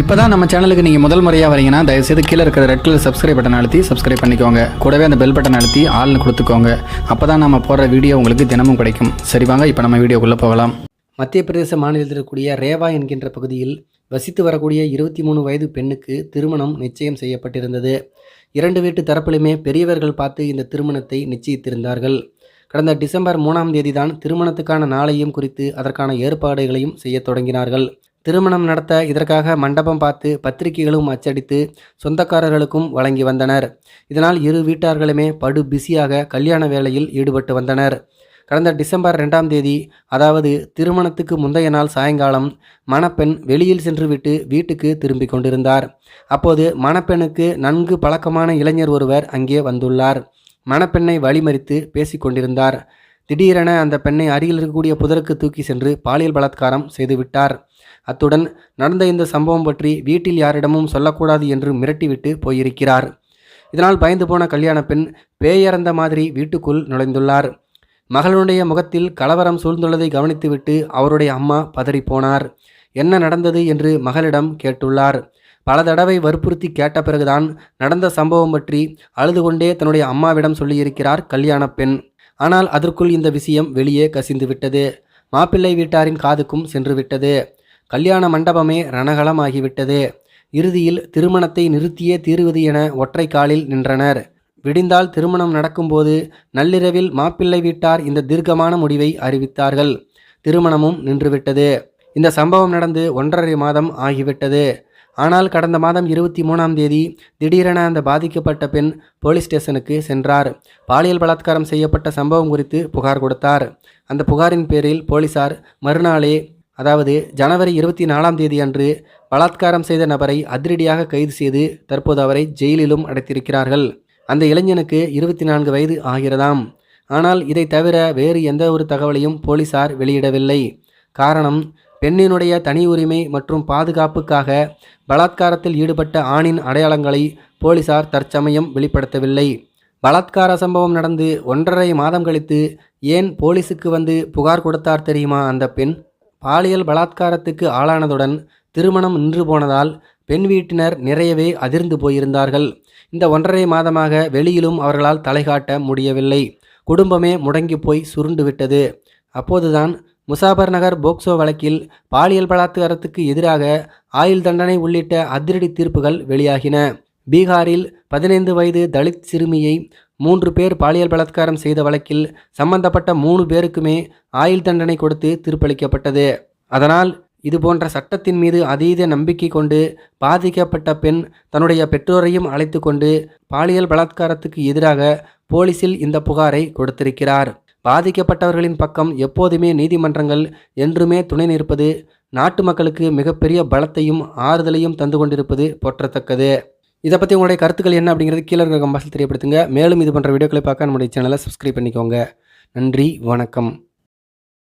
இப்போ தான் நம்ம சேனலுக்கு நீங்கள் முதல் முறையாக வரீங்கன்னா தயவுசெய்து கீழே இருக்கிற ரெட் கலர் சப்ஸ்கிரைப் பட்டன் அழுத்தி சப்ஸ்கிரைப் பண்ணிக்கோங்க. கூடவே அந்த பெல் பட்டன் அழுத்தி ஆள்னு கொடுத்துக்கோங்க. அப்போ தான் நம்ம போடுற வீடியோ உங்களுக்கு தினமும் கிடைக்கும். சரி வாங்க இப்போ நம்ம வீடியோக்குள்ளே போகலாம். மத்திய பிரதேச மாநிலத்தில் இருக்கக்கூடிய ரேவா என்கின்ற பகுதியில் வசித்து வரக்கூடிய இருபத்தி மூணு வயது பெண்ணுக்கு திருமணம் நிச்சயம் செய்யப்பட்டிருந்தது. இரண்டு வீட்டு தரப்பிலுமே பெரியவர்கள் பார்த்து இந்த திருமணத்தை நிச்சயித்திருந்தார்கள். கடந்த டிசம்பர் மூணாம் தேதி தான் திருமணத்துக்கான நாளையும் குறித்து அதற்கான ஏற்பாடுகளையும் செய்யத் தொடங்கினார்கள். திருமணம் நடத்த இதற்காக மண்டபம் பார்த்து பத்திரிகைகளும் அச்சடித்து சொந்தக்காரர்களுக்கும் வழங்கி வந்தனர். இதனால் இரு வீட்டார்களுமே படு பிஸியாக கல்யாண வேலையில் ஈடுபட்டு வந்தனர். கடந்த டிசம்பர் ரெண்டாம் தேதி அதாவது திருமணத்துக்கு முந்தைய நாள் சாயங்காலம் மணப்பெண் வெளியில் சென்றுவிட்டு வீட்டுக்கு திரும்பிக் கொண்டிருந்தார். அப்போது மணப்பெண்ணுக்கு நன்கு பழக்கமான இளைஞர் ஒருவர் அங்கே வந்துள்ளார். மணப்பெண்ணை வழிமறித்து பேசிக்கொண்டிருந்தார் கொண்டிருந்தார். திடீரென அந்த பெண்ணை அருகில் இருக்கக்கூடிய புதருக்கு தூக்கி சென்று பாலியல் பலாத்காரம் செய்துவிட்டார் அத்துடன் நடந்த இந்த சம்பவம் பற்றி வீட்டில் யாரிடமும் சொல்லக்கூடாது என்று மிரட்டிவிட்டு போயிருக்கிறார். இதனால் பயந்து போன கல்யாண பெண் பேயறந்த மாதிரி வீட்டுக்குள் நுழைந்துள்ளார். மகளுடைய முகத்தில் கலவரம் சூழ்ந்துள்ளதை கவனித்துவிட்டு அவருடைய அம்மா பதறிப்போனார். என்ன நடந்தது? என்று மகளிடம் கேட்டுள்ளார். பல தடவை வற்புறுத்தி கேட்ட பிறகுதான் நடந்த சம்பவம் பற்றி அழுது கொண்டே தன்னுடைய அம்மாவிடம் சொல்லியிருக்கிறார் கல்யாண பெண். ஆனால் அதற்குள் இந்த விஷயம் வெளியே கசிந்து விட்டது மாப்பிள்ளை வீட்டாரின் காதுக்கும் சென்று விட்டது கல்யாண மண்டபமே ரணகலமாகிவிட்டது. இறுதியில் திருமணத்தை நிறுத்தியே தீருவது என ஒற்றை காலில் நின்றனர். விடிந்தால் திருமணம் நடக்கும்போது நள்ளிரவில் மாப்பிள்ளை வீட்டார் இந்த தீர்க்கமான முடிவை அறிவித்தார்கள். திருமணமும் நின்றுவிட்டது. இந்த சம்பவம் நடந்து ஒன்றரை மாதம் ஆகிவிட்டது. ஆனால் கடந்த மாதம் இருபத்தி மூணாம் தேதி திடீரென அந்த பாதிக்கப்பட்ட பெண் போலீஸ் ஸ்டேஷனுக்கு சென்றார். பாலியல் பலாத்காரம் செய்யப்பட்ட சம்பவம் குறித்து புகார் கொடுத்தார். அந்த புகாரின் பேரில் போலீசார் மறுநாளே அதாவது ஜனவரி இருபத்தி நாலாம் தேதி அன்று பலாத்காரம் செய்த நபரை அதிரடியாக கைது செய்து தற்போது அவரை ஜெயிலிலும் அடைத்திருக்கிறார்கள். அந்த இளைஞனுக்கு இருபத்தி நான்கு வயது ஆகிறதாம். ஆனால் இதை தவிர வேறு எந்த ஒரு தகவலையும் போலீசார் வெளியிடவில்லை. காரணம் பெண்ணினுடைய தனி உரிமை மற்றும் பாதுகாப்புக்காக பலாத்காரத்தில் ஈடுபட்ட ஆணின் அடையாளங்களை போலீசார் தற்சமயம் வெளிப்படுத்தவில்லை. பலாத்கார சம்பவம் நடந்து ஒன்றரை மாதம் கழித்து ஏன் போலீஸுக்கு வந்து புகார் கொடுத்தார் தெரியுமா? அந்த பெண் பாலியல் பலாத்காரத்துக்கு ஆளானதுடன் திருமணம் நின்று போனதால் பெண் வீட்டினர் நிறையவே அதிர்ந்து போயிருந்தார்கள். இந்த ஒன்றரை மாதமாக வெளியிலும் அவர்களால் தலைகாட்ட முடியவில்லை. குடும்பமே முடங்கி போய் சுருண்டு விட்டது. அப்போதுதான் முசாபர் நகர் போக்சோ வழக்கில் பாலியல் பலாத்காரத்துக்கு எதிராக ஆயுள் தண்டனை உள்ளிட்ட அதிரடி தீர்ப்புகள் வெளியாகின. பீகாரில் பதினைந்து வயது தலித் சிறுமியை மூன்று பேர் பாலியல் பலாத்காரம் செய்த வழக்கில் சம்பந்தப்பட்ட மூணு பேருக்குமே ஆயுள் தண்டனை கொடுத்து தீர்ப்பளிக்கப்பட்டது. அதனால் இது போன்ற சட்டத்தின் மீது அதீத நம்பிக்கை கொண்டு பாதிக்கப்பட்ட பெண் தன்னுடைய பெற்றோரையும் அழைத்து கொண்டு பாலியல் பலாத்காரத்துக்கு எதிராக போலீசில் இந்த புகாரை கொடுத்திருக்கிறார். பாதிக்கப்பட்டவர்களின் பக்கம் எப்போதுமே நீதிமன்றங்கள் என்றுமே துணை நிற்பது நாட்டு மக்களுக்கு மிகப்பெரிய பலத்தையும் ஆறுதலையும் தந்து கொண்டிருப்பது போற்றத்தக்கது. இதை பற்றி உங்களுடைய கருத்துக்கள் என்ன அப்படிங்கிறது கீழே இருக்கிற கம்பாசில் தெரியப்படுத்துங்க. மேலும் இது போன்ற வீடியோக்களை பார்க்க நம்முடைய சேனலை சப்ஸ்கிரைப் பண்ணிக்கோங்க. நன்றி வணக்கம்.